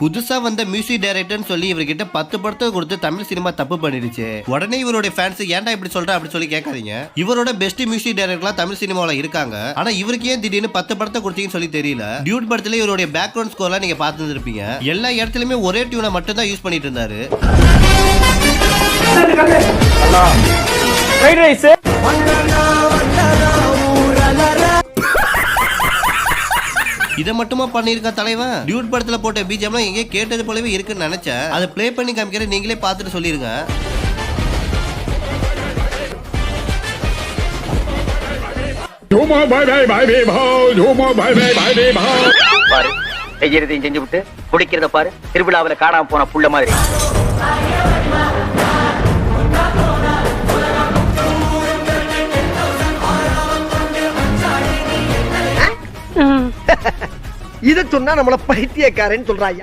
புதுசா வந்த மியூசிக் டைரக்டர்னு சொல்லி இவர்கிட்ட பத்து படத்தை கொடுத்து தமிழ் சினிமா தப்பு பண்ணிடுச்சு. உடனே இவருடைய ஃபேன்ஸ் ஏன்டா இப்படி சொல்ற அப்படி சொல்லி கேட்காதீங்க. இவரோட பெஸ்ட் மியூசிக் டைரக்டர்லாம் தமிழ் சினிமாவில் இருக்காங்க. ஆனா இவருக்கு ஏன் திடீர்னு பத்து படத்தை கொடுத்தீங்கன்னு சொல்லி தெரியல. டியூட் படத்துல இவருடைய பேக்ரவுண்ட் ஸ்கோர்லாம் நீங்க பார்த்துருப்பீங்க எல்லா இடத்துலயுமே ஒரே டியூனை மட்டும் தான் யூஸ் பண்ணிட்டு இருந்தாரு. ஃப்ரைட் ரைஸ் இதை மட்டுமா பண்ணியிருக்க தலைவன்? டியூட் படத்துல போட்ட பிஜிஎம்லாம் எங்கேயோ கேட்டது போலவே இருக்குன்னு நினைச்சேன். அதை ப்ளே பண்ணி காமிக்கிற நீங்களே பார்த்துட்டு சொல்லிருங்க. Zuma bye bye bye bye bye Zuma bye bye bye bye bye பாரு செய்யறதையும் செஞ்சு விட்டு குடிக்கிறத பாரு திருவிழாவுல காணாம போன புள்ள மாதிரி. இதை சொன்னா நம்மள பைத்தியக்காரன்னு சொல்றாய்